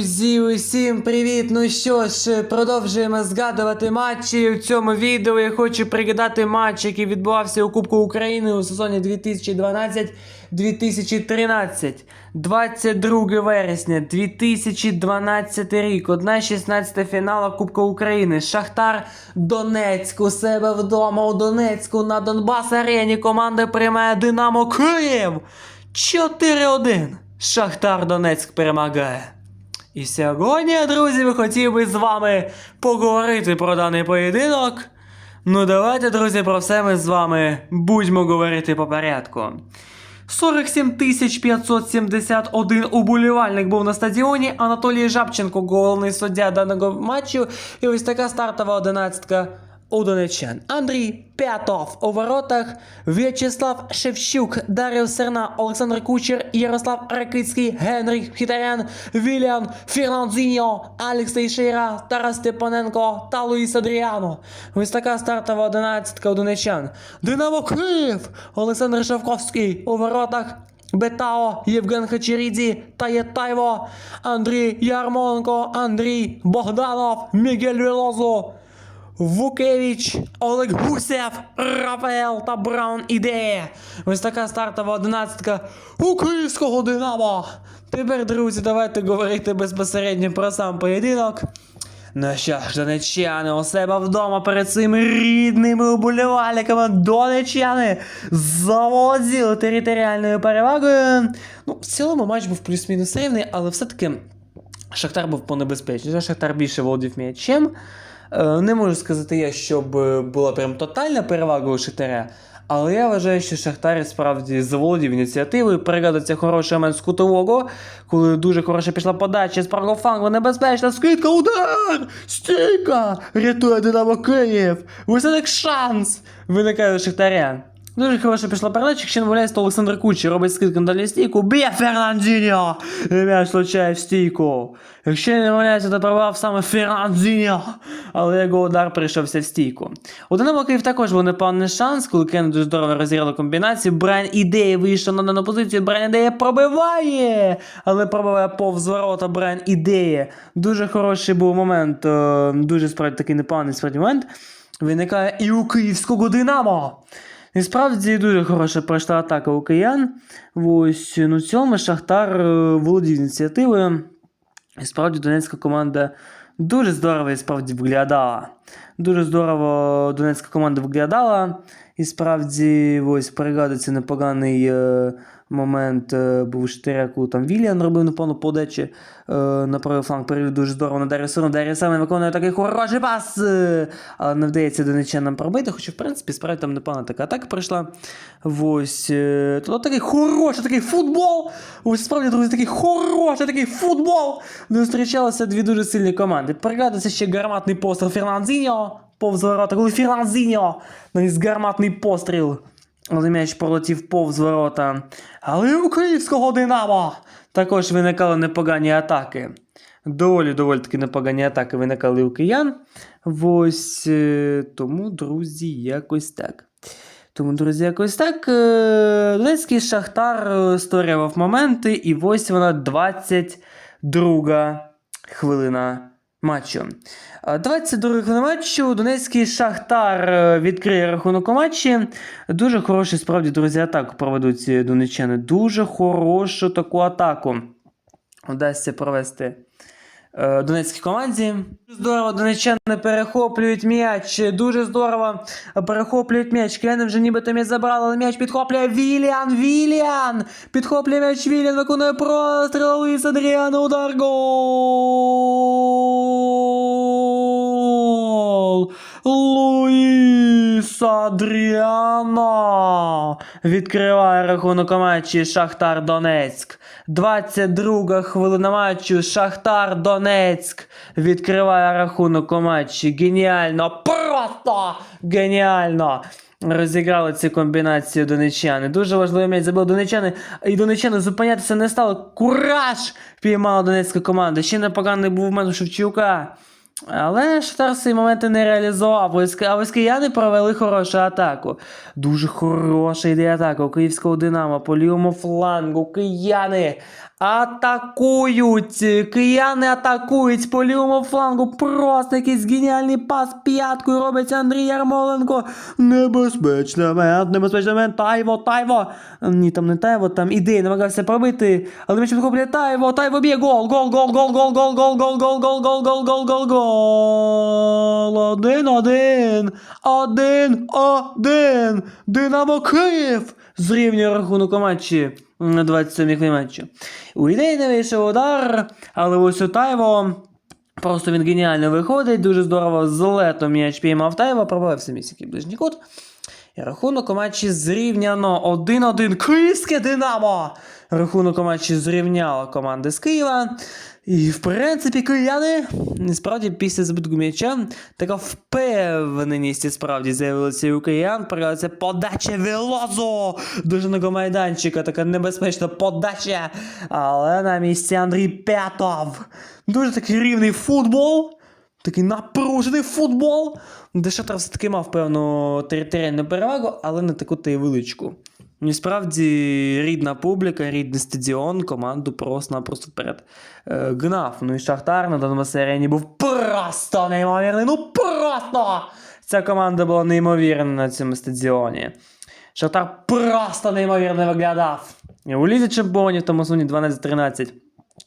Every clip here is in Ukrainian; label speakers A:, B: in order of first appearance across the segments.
A: Друзі, усім привіт! Ну що ж, продовжуємо згадувати матчі. В цьому відео я хочу пригадати матч, який відбувався у Кубку України у сезоні 2012-2013. 22 вересня 2012 рік. 1-16 фінала Кубка України. Шахтар Донецьк у себе вдома у Донецьку на Донбас Арені. Команда приймає Динамо Київ. 4-1. Шахтар Донецьк перемагає. І сьогодні, друзі, ми хотів би з вами поговорити про даний поєдинок. Ну, давайте, друзі, про все ми з вами будемо говорити по порядку. 47 571 уболівальник був на стадіоні. Анатолій Жабченко, головний суддя даного матчу. І ось така стартова одинадцятка у донеччан. Андрій П'ятов у воротах, В'ячеслав Шевчук, Дар'я Серна, Олександр Кучер, Ярослав Ракицький, Генріх Хітарян, Віліан Фіранзіньо, Алекс Тейшейра, Тарас Степаненко та Луїс Адріано. Ось така стартова одинадцятка у донеччан. Динамо Київ! Олександр Шавковський у воротах. Бетао, Євген Хачерідзі, Таєтайво, Андрій Ярмоленко, Андрій Богданов, Мігель Велозо, Вукевич, Олег Гусєв, Рафаел та Браун ідея. Ось така стартова одинадцятка у київського Динамо. Тепер, друзі, давайте говорити безпосередньо про сам поєдинок. Ну що ж, донеччани у себе вдома перед своїми рідними уболівальниками донеччани заволоділи територіальною перевагою. Ну, в цілому матч був плюс-мінус рівний, але все-таки Шахтар був понебезпечніше. Шахтар більше володів м'ячем. Е, Не можу сказати я, щоб е, була прям тотальна перевага у Шахтаря. Але я вважаю, що Шахтар справді заволодів ініціативою. Пригадується хороший момент з кутового, коли дуже хороша пішла подача з правого небезпечна скидка, удар! Стійка! Рятує Динамо Київ! Так шанс! Виникає у Шахтаря. Дуже хороша пішла передача, якщо не помиляюсь, то Олександр Кучі робить скидку на дальню стійку, б'є Фернандіньо! І м'яч влучає в стійку. Якщо не помиляюся, то пробував саме Фернандіньо, але його удар прийшовся в стійку. У Динамо Київ також був непевний шанс, коли Кен дуже здорово розіграли комбінацію. Брайан Ідея вийшов на дану позицію, Брайан Ідея пробиває, але пробиває повз ворота Брайан Ідея. Дуже хороший був момент, е, дуже справді такий непоганий справді момент. Виникає і у київського Динамо. І справді дуже хороша пройшла атака у киян. Ось ну в цьому Шахтар е, володів ініціативою. І справді донецька команда дуже здорово і справді виглядала. Дуже здорово донецька команда виглядала. І справді, ось пригадується непоганий е, момент е, був у Штиряку, там Віліан робив непевно подачі е, на правий фланг, перевів дуже здорово на Дар'я Сину. Дар'я саме виконує такий хороший пас, але не вдається донеччанам пробити, хоча, в принципі, справді там непогана така атака прийшла. Ось, е, то такий хороший такий футбол. Ось справді, друзі, такий хороший такий футбол. Не зустрічалися дві дуже сильні команди. Пригадується ще гарматний постріл Фернандзіньо повз ворота, коли Фернандзіньо наніс гарматний постріл. Але м'яч пролетів повз ворота. Але у київського Динамо також виникали непогані атаки. Доволі доволі таки непогані атаки виникали у киян. Ось е, тому, друзі, якось так. Тому, друзі, якось так. Донецький Шахтар е, створював моменти, і ось вона 22 хвилина матчу. Е, 22 хвилина матчу. Донецький Шахтар е, відкриє рахунок у матчі. Дуже хороші, справді, друзі, атаку проведуть ці донеччани. Дуже хорошу таку атаку вдасться провести е, донецькій команді. Здорово донеччани перехоплюють м'яч. Дуже здорово перехоплюють м'яч. Кляни вже нібито м'яч забрали, але м'яч підхоплює Віліан. Віліан! Підхоплює м'яч Віліан, виконує простріл Луїс Адріана, Удар гол! Луїс Адріано відкриває рахунок у матчі Шахтар Донецьк. 22 хвилина матчу Шахтар Донецьк відкриває рахунок матчі. Геніально! Просто геніально! Розіграли цю комбінацію донечани. Дуже важливий м'яч забив донечани, і донечани зупинятися не стали. Кураж! Піймала донецька команда. Ще непоганий був момент у Шевчука. Але Шахтар ці моменти не реалізував. А ось кияни провели хорошу атаку. Дуже хороша ідея атака у київського Динамо по лівому флангу. Кияни атакують. Кияни атакують по лівому флангу. Просто якийсь геніальний пас п'яткою робить Андрій Ярмоленко. Небезпечний момент, небезпечний момент. Тайво, Тайво. Ні, там не Тайво, там ідея намагався пробити. Але м'яч підхоплює Тайво, Тайво б'є гол, гол, гол, гол, гол, гол, гол, гол, гол, гол, гол, гол, гол, гол, гол. Один, один. Один, один. Динамо Київ зрівнює рахунок у матчі на 27 хвилин матчу. У ідеї не вийшов удар, але ось у Тайво Просто він геніально виходить, дуже здорово з летом м'яч піймав Тайво, пробив самісінький ближній кут. Рахунок у матчі зрівняно 1-1 Київське Динамо. Рахунок у матчі зрівняла команда з Києва. І в принципі, кияни справді після збитку м'яча така впевненість і справді з'явилася у киян. Проявилася подача Велозу до жодного майданчика, така небезпечна подача. Але на місці Андрій П'ятов. Дуже такий рівний футбол. Такий напружений футбол, де Шахтар все-таки мав певну територіальну перевагу, але не таку та й величку. І справді рідна публіка, рідний стадіон, команду просто-напросто вперед е, гнав. Ну і Шахтар на даному арені був просто неймовірний. Ну просто! Ця команда була неймовірна на цьому стадіоні. Шахтар просто неймовірно виглядав. У Лізі Чемпіонів тому сезоні 12-13.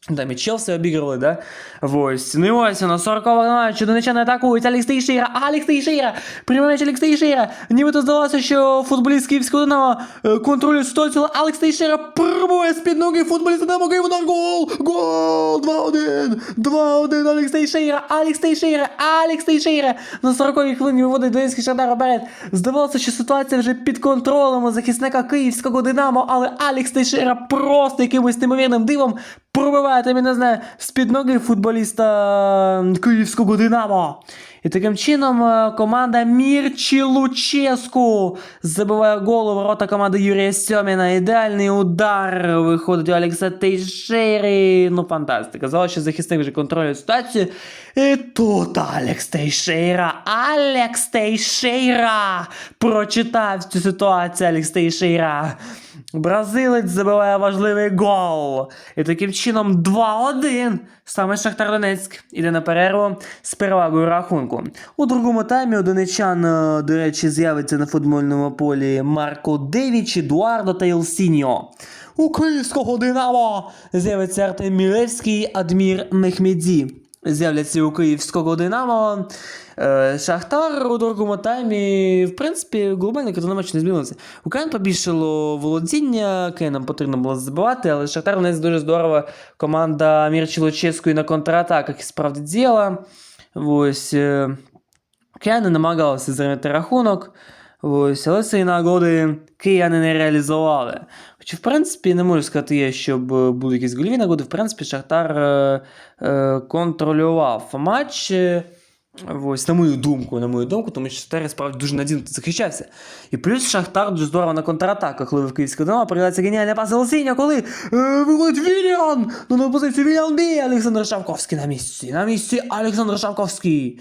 A: Там і Челсі обіграли, да? Ось. Ну і ось на 40-го матчі донечани атакують Алекс Тейшира, Алекс Тейшира, прямий м'яч Алекс Тейшира. Нібито здалося, що футболіст Київського Динамо е, контролює ситуацію, але Алекс Тейшира пробує з-під ноги футболіста Динамо Київ, удар, гол, гол, 2-1, 2-1, Алекс Тейшира, Алекс Тейшира, Алекс Тейшира. На 40-й хвилині виводить Донецький Шахтар вперед. Здавалося, що ситуація вже під контролем у захисника Київського Динамо, але Алекс Тейшира просто якимось неймовірним дивом пробиває, там, я не знаю, з-під ноги футболіста Київського Динамо. І таким чином е, команда Мірчі Луческу забиває гол у ворота команди Юрія Сьоміна. Ідеальний удар виходить у Алекса Тейшери. Ну, фантастика. Здалося, що захисник вже контролює ситуацію. І тут Алекс Тейшейра. Алекс Тейшейра прочитав цю ситуацію Алекс Тейшейра. Бразилець забиває важливий гол. І таким чином 2-1. Саме Шахтар Донецьк іде на перерву з перевагою рахунку. У другому таймі у донечан, е, до речі, з'явиться на футбольному полі Марко Девіч, Едуардо та Єлсіньо. У київського Динамо з'явиться Артем Мілевський, Адмір Мехмеді. З'являться у київського Динамо. Е, Шахтар у другому таймі, в принципі, глобально матчу не змінилася. У Кен побільшало володіння, Кенам потрібно було забивати, але Шахтар нас дуже здорово команда Мірчі Луческої на контратаках і справді діяла. Ось. е, Кияни намагалися зробити рахунок. Ось, але цієї нагоди кияни не реалізували. Хоча, в принципі, не можу сказати, щоб е, були якісь гольові нагоди. В принципі, Шахтар е, е, контролював матч. е, Ось, на мою думку, на мою думку, тому що Шахтар справді дуже надійно захищався. І плюс Шахтар дуже здорово на контратаках, коли в Київського Динамо передається геніальний пас Олсіння, коли е, виходить Вільян! Ну на позицію Вільян бій! Олександр Шавковський на місці. На місці Олександр Шавковський.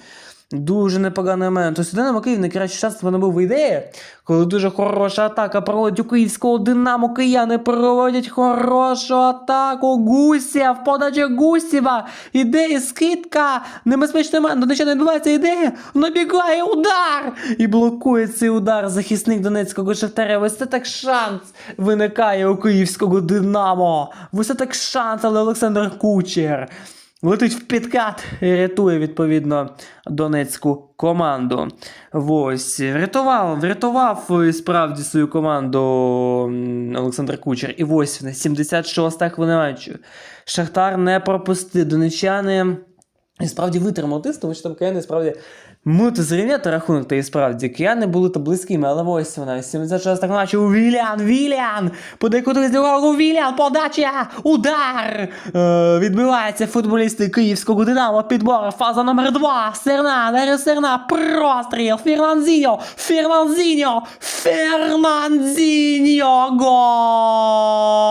A: Дуже непоганий момент. Тобто Динамо Київ найкраще час вона був ідея, коли дуже хороша атака проводить у київського Динамо. Кияни проводять хорошу атаку. Гусєв, подача Гусєва. Ідея, скидка. Небезпечний момент. Нічого не відбувається ідея. Набігає удар. І блокує цей удар захисник Донецького Шахтаря. Ось це так шанс виникає у київського Динамо. Ось це так шанс, але Олександр Кучер. Летить в підкат і рятує, відповідно, донецьку команду. Ось. Врятував, врятував справді свою команду Олександр Кучер. І ось на 76-та хвилина. Шахтар не пропустив. Донечани справді витримали тиск, тому що там кияни справді можуть зрівняти рахунок, та і справді кияни були то близькими, але ось вона 76 так наче у Вілян, Вілян! Подай куди у Вілян, подача, удар! Е, відбивається футболісти київського Динамо, підбор, фаза номер 2, Серна, Дар'я Серна, простріл, Фернандзіньо, Фернандзіньо, Фернандзіньо, гол!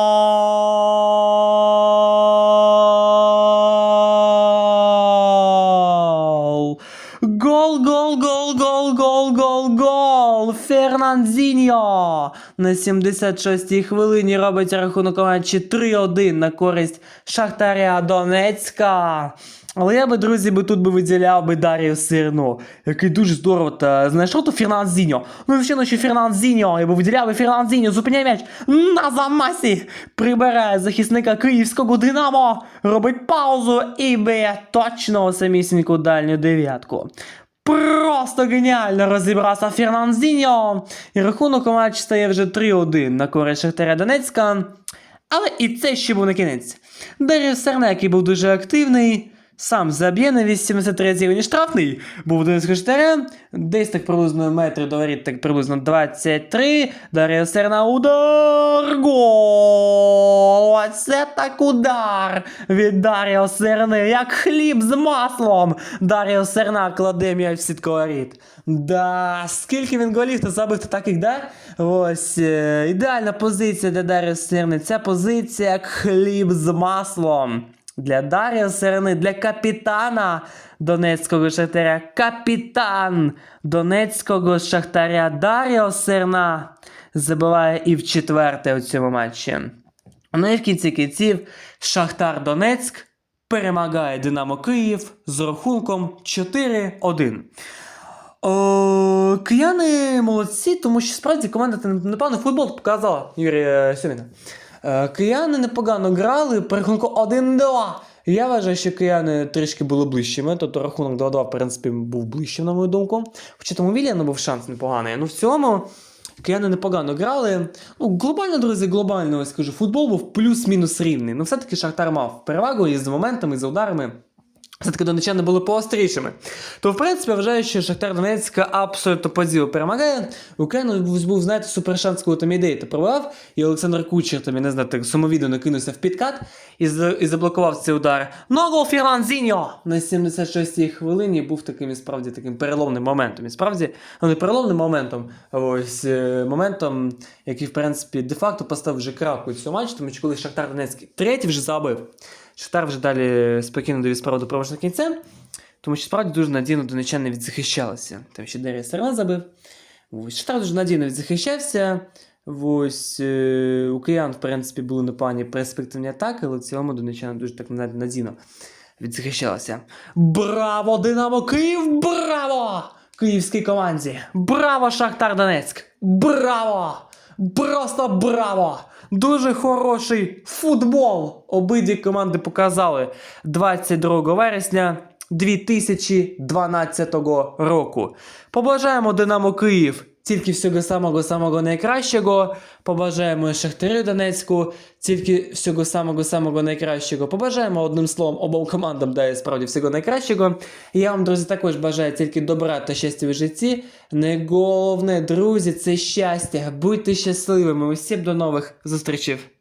A: Фернандзіньо на 76-й хвилині робить рахунок матчі 3-1 на користь Шахтаря Донецька. Але я би, друзі, би тут би виділяв би Дарію Сирну, який дуже здорово та знайшов то Фернандзіньо. Ну, ще ночі Фернандзіньо, я би виділяв би Фернандзіньо, зупиняє м'яч на замасі, прибирає захисника київського Динамо, робить паузу і б'є точно у самісіньку дальню дев'ятку. Просто геніально розібрався Фернандзіньо. І рахунок у матчі стає вже 3-1 на користь Шахтаря Донецька. Але і це ще був не кінець. Дар'я Серна, який був дуже активний, сам заб'є на 83 рівні штрафний, був один з Шахтаря, десь так приблизно метри до воріт, так приблизно 23. Дар'я Серна удар! Гол! Оце так удар від Дар'я Серни, як хліб з маслом. Дар'я Серна кладе м'яч в сітку воріт. Да, скільки він голів та забив та таких, да? Ось е, ідеальна позиція для Дар'я Серни. Ця позиція як хліб з маслом. Для Дар'я Серни, для капітана Донецького Шахтаря. Капітан Донецького Шахтаря Дар'я Серна забиває і в четверте у цьому матчі. Ну і в кінці кінців Шахтар Донецьк перемагає Динамо Київ з рахунком 4-1. О, кияни молодці, тому що справді команда та непевно футбол показала Юрія Сьоміна. Е, Кияни непогано грали, по рахунку 1-2. Я вважаю, що кияни трішки були ближчими, тобто рахунок 2-2, в принципі, був ближчим, на мою думку. Хоча тому Вільяну був шанс непоганий. Ну в цьому кияни непогано грали. Ну, глобально, друзі, глобально, я скажу, футбол був плюс-мінус рівний. Ну, все-таки Шахтар мав перевагу і з моментами, і з ударами. Все-таки донечани були поострішими. То, в принципі, я вважаю, що Шахтар Донецька абсолютно по ділу перемагає. Україна був, знаєте, супершанс, коли там ідеї пробував, і Олександр Кучер, там, я не знаю, так самовідно кинувся в підкат і, і заблокував цей удар. Ногу Фіранзіньо! На 76-й хвилині був таким і справді таким переломним моментом. І справді, ну не переломним моментом, а ось е, моментом, який, в принципі, де-факто поставив вже крапку цього матчу, тому що коли Шахтар Донецький третій вже забив, Шахтар вже далі спокійно довів справу до проважного кінця, тому що справді дуже надійно донечани відзахищалися. Там ще Дар'я Сарна забив. Ось, Шахтар дуже надійно відзахищався. Ось е, у киян, в принципі, були непогані перспективні атаки, але в цілому донечани дуже так над- надійно відзахищалися. Браво, Динамо Київ! Браво! Київській команді! Браво, Шахтар Донецьк! Браво! Просто браво! Дуже хороший футбол обидві команди показали 22 вересня 2012 року. Побажаємо Динамо Київ тільки всього самого самого найкращого. Побажаємо Шахтарю Донецьку тільки всього самого самого найкращого. Побажаємо одним словом обом командам дає справді всього найкращого. Я вам, друзі, також бажаю тільки добра та щастя в житті. Найголовне, друзі, це щастя. Будьте щасливими. Усім до нових зустрічей.